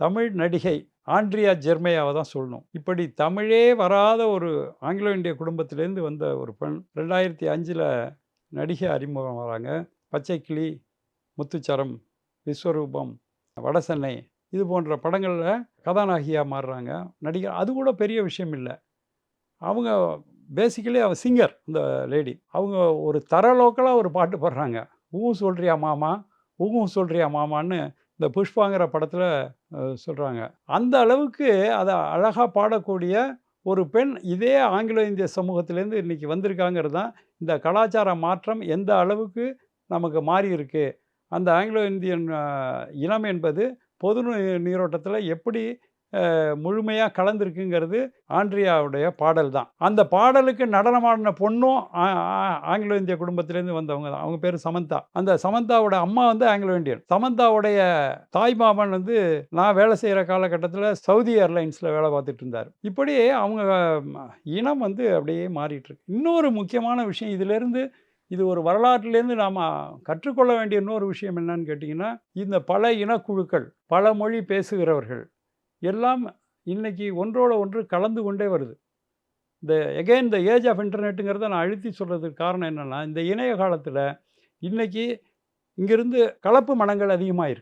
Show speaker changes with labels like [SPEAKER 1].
[SPEAKER 1] தமிழ் நடிகை ஆண்ட்ரியா ஜெர்மையாவை தான் சொல்லணும். இப்படி தமிழே வராத ஒரு ஆங்கிலோ இந்திய குடும்பத்திலேருந்து வந்த ஒரு பெண் ரெண்டாயிரத்தி அஞ்சில் நடிகை அறிமுகம் வராங்க. பச்சைக்கிளி முத்துச்சரம் விஸ்வரூபம் வடசென்னை இது போன்ற படங்களில் கதாநாயகியாக மாறுறாங்க. நடிகர் அது கூட பெரிய விஷயம் இல்லை. அவங்க பேசிக்கலி அவ சிங்கர் இந்த லேடி அவங்க ஒரு தர லோக்கலாக ஒரு பாட்டு பாடுறாங்க. ஊ சொல்கிறியா மாமா? ஊவும் சொல்கிறியா மாமான்னு இந்த புஷ்பாங்கிற படத்தில் சொல்கிறாங்க அந்த அளவுக்கு அதை அழகாக பாடக்கூடிய ஒரு பெண் இதே ஆங்கில இந்திய சமூகத்திலேருந்து இன்றைக்கி வந்திருக்காங்கிறது தான் இந்த கலாச்சார மாற்றம் எந்த அளவுக்கு நமக்கு மாறி இருக்கு. அந்த ஆங்கிலோ இந்தியன் இனம் என்பது பொது நீரோட்டத்தில் எப்படி முழுமையாக கலந்துருக்குங்கிறது ஆண்ட்ரியாவுடைய பாடல் தான். அந்த பாடலுக்கு நடனமாடின பொண்ணும் ஆ- ஆ- ஆங்கிலோ இந்திய குடும்பத்திலேருந்து வந்தவங்க தான். அவங்க பேர் சமந்தா. அந்த சமந்தாவோட அம்மா வந்து ஆங்கிலோ இந்தியன். சமந்தாவுடைய தாய் மாமன் வந்து நான் வேலை செய்கிற காலகட்டத்தில் சவுதி ஏர்லைன்ஸில் வேலை பார்த்துட்டு இருந்தார். இப்படி அவங்க இனம் வந்து அப்படியே மாறிட்டு இருக்கு இன்னொரு முக்கியமான விஷயம் இதிலேருந்து இது ஒரு வரலாற்றுலேருந்து நாம் கற்றுக்கொள்ள வேண்டிய இன்னொரு விஷயம் என்னன்னு கேட்டிங்கன்னா இந்த பல இனக்குழுக்கள் பல மொழி பேசுகிறவர்கள் எல்லாம் இன்றைக்கி ஒன்றோட ஒன்று கலந்து கொண்டே வருது. இந்த எகெயின் இந்த ஏஜ் ஆஃப் இன்டர்நெட்டுங்கிறத நான் அழுத்தி சொல்கிறதுக்கு காரணம் என்னென்னா இந்த இணைய காலத்தில் இன்னைக்கு இங்கேருந்து கலப்பு மனங்கள் அதிகமாக இருக்குது